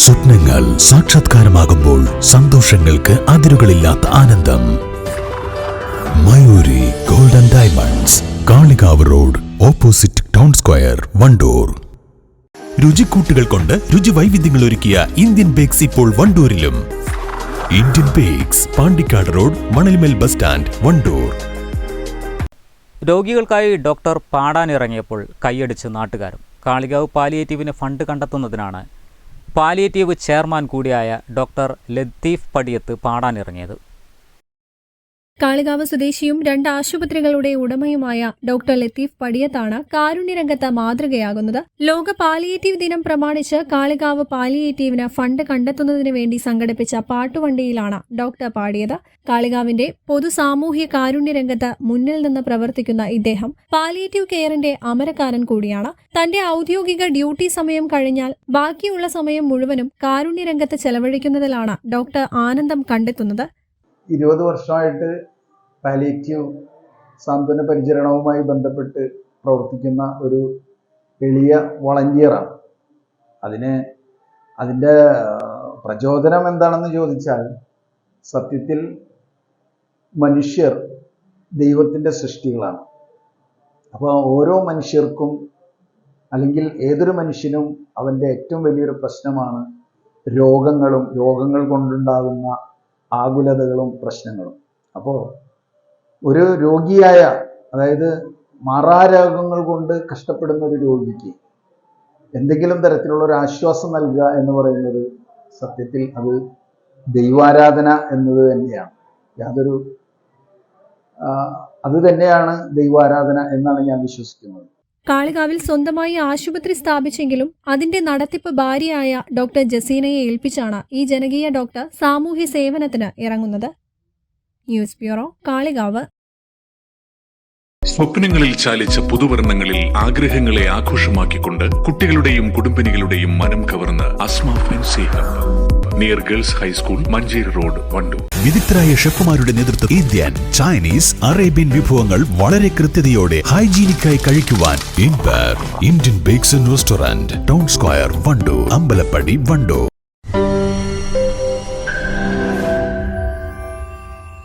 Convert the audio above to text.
സ്വപ്നങ്ങൾ സാക്ഷാത്കാരമാകുമ്പോൾ സന്തോഷങ്ങൾക്ക് അതിരുകളില്ലാത്ത ആനന്ദം. Mayuri golden diamonds Kalikavu road opposite town square Wandoor. രുചിക്കൂട്ടുകൾ കൊണ്ട് രുചി വൈവിധ്യങ്ങൾ ഒരുക്കിയ ഇന്ത്യൻ ബേക്സ് ഇപ്പോൾ വണ്ടൂരിലും. Indian bakes Pandikkad road Manalmel bus stand Wandoor. രോഗികൾക്കായി doctor പാടാനിറങ്ങിയപ്പോൾ കൈയടിച്ച് നാട്ടുകാരും കാളികാവ് പാലിയേറ്റീവിന് ഫണ്ട് കണ്ടെത്തുന്നതിനാണ് പാലിയേറ്റീവ് ചെയർമാൻ കൂടിയായ ഡോക്ടർ ലത്തീഫ് പടിയത്ത് പാടാനിറങ്ങിയത്. കാളികാവ് സ്വദേശിയും രണ്ട് ആശുപത്രികളുടെ ഉടമയുമായ ഡോക്ടർ ലത്തീഫ് പടിയത്താണ് കാരുണ്യരംഗത്ത് മാതൃകയാകുന്നത്. ലോക പാലിയേറ്റീവ് ദിനം പ്രമാണിച്ച് കാളികാവ് പാലിയേറ്റീവിന് ഫണ്ട് കണ്ടെത്തുന്നതിന് വേണ്ടി സംഘടിപ്പിച്ച പാട്ടുവണ്ടിയിലാണ് ഡോക്ടർ പാടിയത്. കാളികാവിന്റെ പൊതു സാമൂഹ്യ കാരുണ്യരംഗത്ത് മുന്നിൽ നിന്ന് പ്രവർത്തിക്കുന്ന ഇദ്ദേഹം പാലിയേറ്റീവ് കെയറിന്റെ അമരക്കാരൻ കൂടിയാണ്. തന്റെ ഔദ്യോഗിക ഡ്യൂട്ടി സമയം കഴിഞ്ഞാൽ ബാക്കിയുള്ള സമയം മുഴുവനും കാരുണ്യരംഗത്ത് ചെലവഴിക്കുന്നതിലാണ് ഡോക്ടർ ആനന്ദം കണ്ടെത്തുന്നത്. ഇരുപത് വർഷമായിട്ട് പാലിയേറ്റീവ് സാന്ത്വന പരിചരണവുമായി ബന്ധപ്പെട്ട് പ്രവർത്തിക്കുന്ന ഒരു എളിയ വളണ്ടിയറാണ് അതിന് അതിന്റെ പ്രചോദനം എന്താണെന്ന് ചോദിച്ചാൽ സത്യത്തിൽ മനുഷ്യർ ദൈവത്തിന്റെ സൃഷ്ടികളാണ്. അപ്പോൾ ഓരോ മനുഷ്യർക്കും അല്ലെങ്കിൽ ഏതൊരു മനുഷ്യനും അവന്റെ ഏറ്റവും വലിയൊരു പ്രശ്നമാണ് രോഗങ്ങളും രോഗങ്ങൾ കൊണ്ടുണ്ടാകുന്ന ആകുലതകളും പ്രശ്നങ്ങളും. അപ്പോൾ ഒരു രോഗിയായ അതായത് മാറാരോഗങ്ങൾ കൊണ്ട് കഷ്ടപ്പെടുന്ന ഒരു രോഗിക്ക് എന്തെങ്കിലും തരത്തിലുള്ള ഒരു ആശ്വാസം നൽകുക എന്ന് പറയുന്നത് സത്യത്തിൽ അത് ദൈവാരാധന എന്നത് തന്നെയാണ്. യാതൊരു അത് തന്നെയാണ് ദൈവാരാധന എന്നാണ് ഞാൻ വിശ്വസിക്കുന്നത്. കാളികാവിൽ സ്വന്തമായി ആശുപത്രി സ്ഥാപിച്ചെങ്കിലും അതിന്റെ നടത്തിപ്പ് ഭാര്യയായ ഡോക്ടർ ജസീനയെ ഏൽപ്പിച്ചാണ് ഈ ജനകീയ ഡോക്ടർ സാമൂഹ്യ സേവനത്തിന് ഇറങ്ങുന്നത്. News bureau Kalikavu. സ്വപ്നങ്ങളിൽ ചാലിച്ച പുതുവർണങ്ങളിൽ ആഗ്രഹങ്ങളെ ആഘോഷമാക്കിക്കൊണ്ട് കുട്ടികളുടെയും കുടുംബിനികളുടെയും മനം കവർന്ന് Asma fancy hub. Near girls high school Manjeri road വണ്ടു വിദഗ്ധരായ ഷെഫുമാരുടെ നേതൃത്വം ഇന്ത്യൻ ചൈനീസ് അറേബ്യൻ വിഭവങ്ങൾ വളരെ കൃത്യതയോടെ ഹൈജീനിക്കായി കഴിക്കുവാൻ Indian bakes and restaurant town square വണ്ടു Ambalappadi Wandoor.